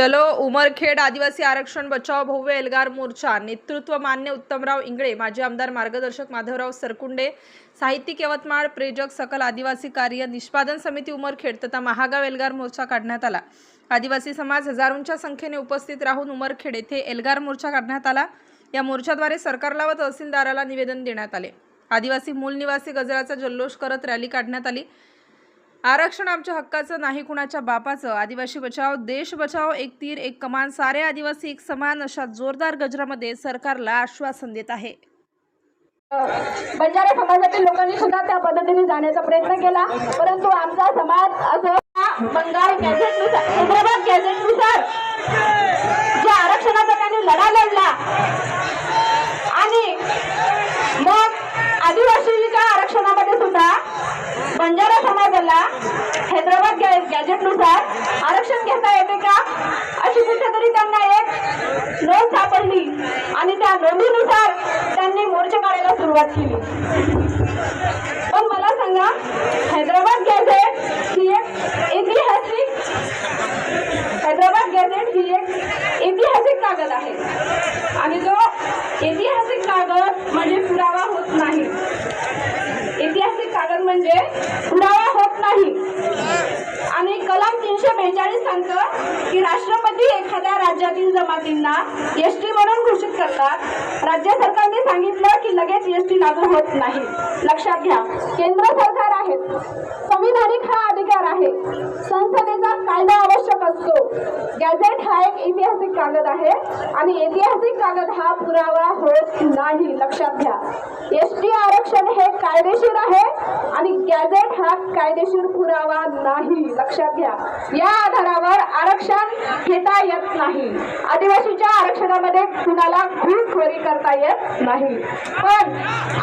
चलो उमरखेड आदिवासी आरक्षण बचाव भव्य एल्गार मोर्चा. नेतृत्व मान्य उत्तमराव इंगळे माजी आमदार मार्गदर्शक माधवराव सरकुंडे साहित्यिक यवतमाळ प्रेजक सकल आदिवासी कार्य निष्पादन समिती उमरखेड तथा महागाव एल्गार मोर्चा काढण्यात आला. आदिवासी समाज हजारोंच्या संख्येने उपस्थित राहून उमरखेड येथे एल्गार मोर्चा काढण्यात आला. या मोर्चाद्वारे सरकारला व तहसीलदाराला निवेदन देण्यात आले. आदिवासी मूलनिवासी गजराचा जल्लोष करत रॅली काढण्यात आली. आरक्षण आमच्या हक्काचं नाही कुणाच्या बापाचं. आदिवासी बचाव देश बचाव एक तीर एक कमान. सारे आदिवासी एक समान अशा जोरदार गजरामध्ये सरकारला आश्वासन देत आहे. बंजारा समाजातील लोकांनी सुद्धा त्या पद्धतीने जाण्याचा प्रयत्न केला. परंतु आमचा समाज असं बंगाल गॅझेटनुसार हैदराबाद गॅझेटनुसार ज्या आरक्षणाचा त्यांनी लढा लढला आणि मग आदिवासीच्या आरक्षणामध्ये सुद्धा बंजारा समाजाला हैदराबाद गॅ- आरक्षण घेता येते का? अशी कुठेतरी त्यांना एक नोंद सापडली. आणि त्या नोंदीनुसार त्यांनी मोर्चा काढायला सुरुवात केली. पण मला सांगा हैदराबाद गॅझेट ही एक ऐतिहासिक हैदराबाद गॅझेट ही एक ऐतिहासिक कागद आहे. आणि तो ऐतिहासिक कागद म्हणजे पुरावा होत नाही. ऐतिहासिक कागद म्हणजे पुरावा होत नाही. आणि कलम तीनशे बेचाळीस सांगतं की राष्ट्रपती एखाद्या राज्यातील जमातींना एस टी म्हणून घोषित करतात. राज्य सरकारने सांगितलं की लगेच एस टी लागू होत नाही. लक्षात घ्या केंद्र सरकार आहे. संविधानिक हा अधिकार आहे. संसदेचा कायदा आवश्यक असतो. गॅझेट हा एक ऐतिहासिक कागद आहे आणि ऐतिहासिक कागद हा पुरावा होत नाही. लक्षात घ्या एस टी आरक्षण हे कायदेशीर आहे आणि गॅझेट हा कायदेशीर पुरावा नाही. लक्षात घ्या. या आधारावर आरक्षण घेता येत नाही. आदिवासीच्या आरक्षणामध्ये कुणाला घुसखोरी करता येत नाही. पण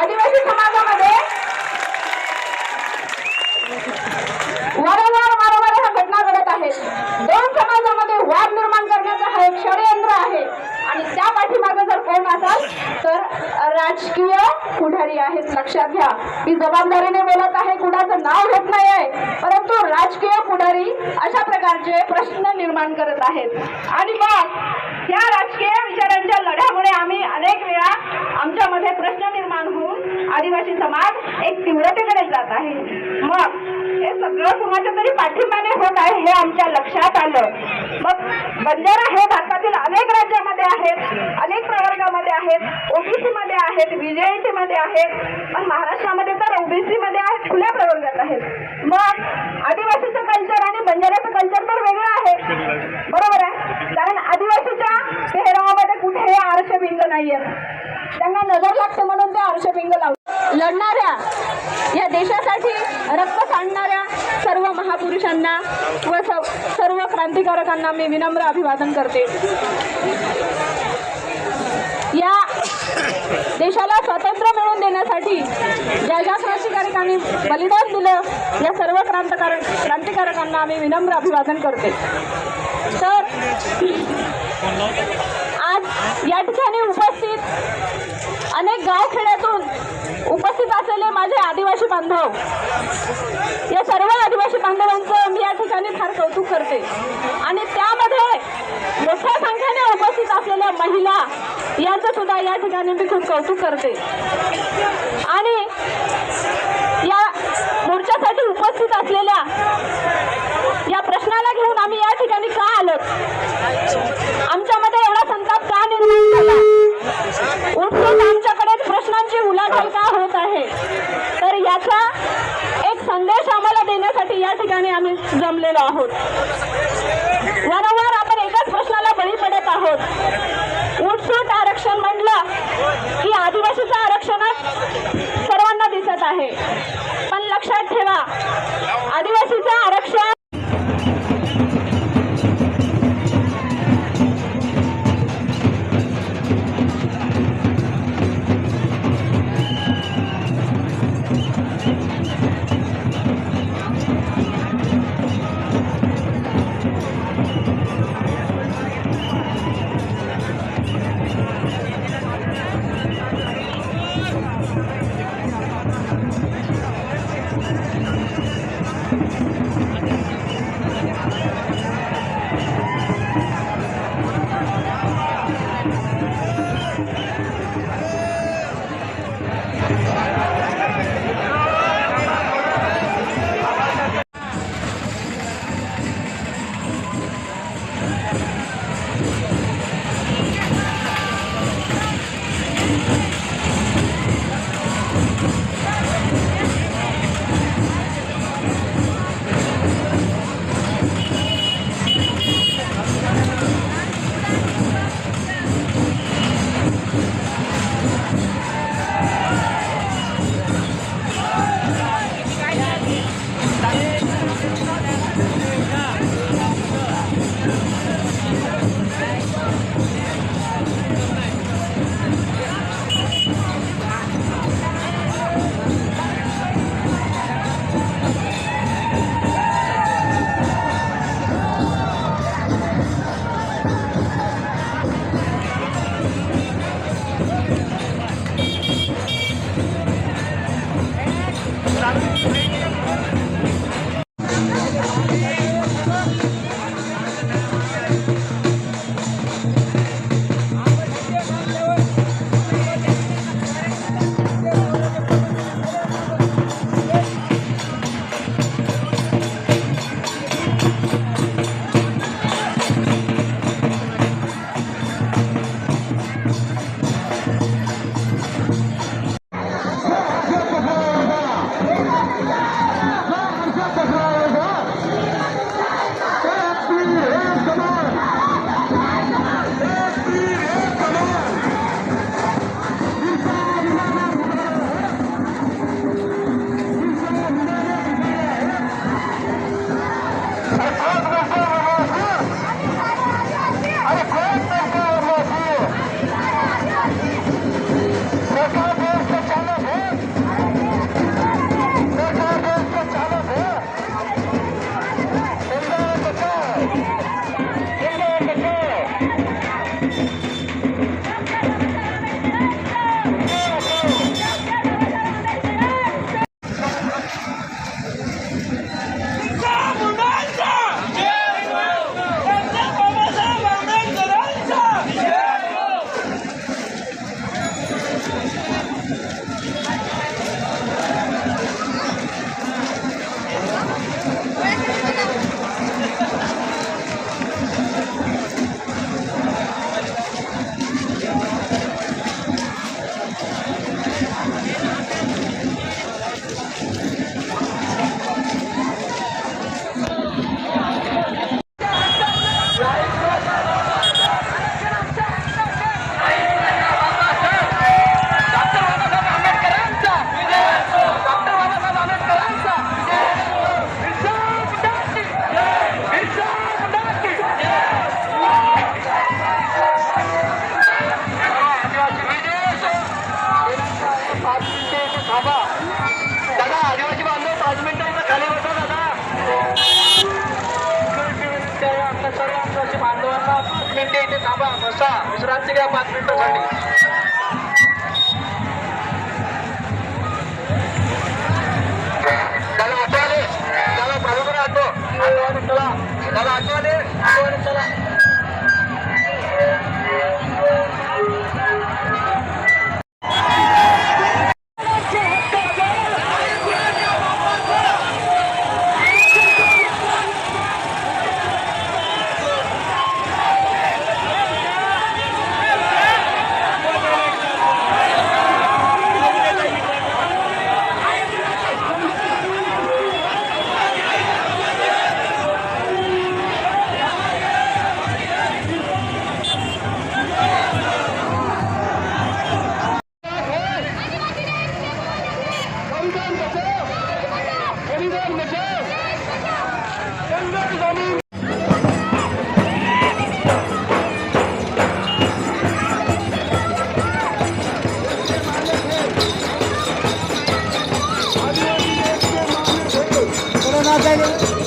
आदिवासी समाजामध्ये वारंवार वारंवार ह्या घटना घडत आहेत. दोन समाजामध्ये वाद निर्माण करण्याचं हा एक षडयंत्र आहे. आणि त्या पाठीमागे जर कोण असाल तर राजकीय पुढारी आहेत लक्षात घ्या. मी जबाबदारीने बोलत आहे कुणाचं नाव घेत नाही आहे परंतु राजकीय पुढारी अशा प्रकारचे प्रश्न निर्माण करत आहेत. आणि मग या राजकीय विचारांच्या लढ्या अनेक वेळा आमच्यामध्ये प्रश्न निर्माण होऊन आदिवासी समाज एक तीव्रतेकडे जात आहे. मग हे सगळं कुणाच्या तरी पाठिंब्याने होत आहे हे आमच्या लक्षात आलं. मग बंजारा हे भारतातील अनेक राज्यामध्ये आहेत अनेक प्रवर्गामध्ये आहेत ओबीसी मध्ये आहेत बीजेटी मध्ये आहेत पण महाराष्ट्रामध्ये तर ओबीसी मध्ये आहेत खुल्या प्रवर्गात आहेत. मग आदिवासीचं कल्चर आणि बंजाराचं कल्चर तर वेगळं आहे बरोबर आहे कारण आदिवासीच्या पेहरावामध्ये कुठेही नाहीयेत त्यांना नजर लागते म्हणून ते आरशपिंग लावतात. लढणाऱ्या या देशासाठी रक्त सांडणाऱ्या सर्व महापुरुषांना व सर्व क्रांतिकारकांना मी विनम्र अभिवादन करते. या देशाला स्वातंत्र्य मिळवून देण्यासाठी ज्या ज्या क्रांतिकारकांनी बलिदान दिलं या सर्व क्रांतकार क्रांतिकारकांना आम्ही विनम्र अभिवादन करते. तर या ठिकाणी उपस्थित अनेक गावखेड्यातून उपस्थित असलेले माझे आदिवासी बांधव. या सर्व आदिवासी बांधवांचं मी या ठिकाणी फार कौतुक करते. आणि त्यामध्ये मोठ्या संख्येने उपस्थित असलेल्या महिला यांचं सुद्धा या ठिकाणी मी खूप कौतुक करते. आणि या मोर्चासाठी उपस्थित असलेल्या या प्रश्नाला घेऊन आम्ही या ठिकाणी का आलो आमच्यामध्ये एवढा संताप का निर्माण झाला उठून आमच्याकडे प्रश्नांची उलाढाल का होत आहे तर याचा एक संदेश आम्हाला देण्यासाठी या ठिकाणी आम्ही जमलेलो आहोत. वारंवार आपण एकाच प्रश्नाला बळी पडत आहोत. उठसूट आरक्षण म्हटलं की आदिवासीचं आरक्षणात सर्वांना दिसत आहे. पण लक्षात ठेवा आदिवासीचं आरक्षण मिनिटे इथे थांबा बसा. विश्रांती घ्या पाच मिनिटासाठी Danny.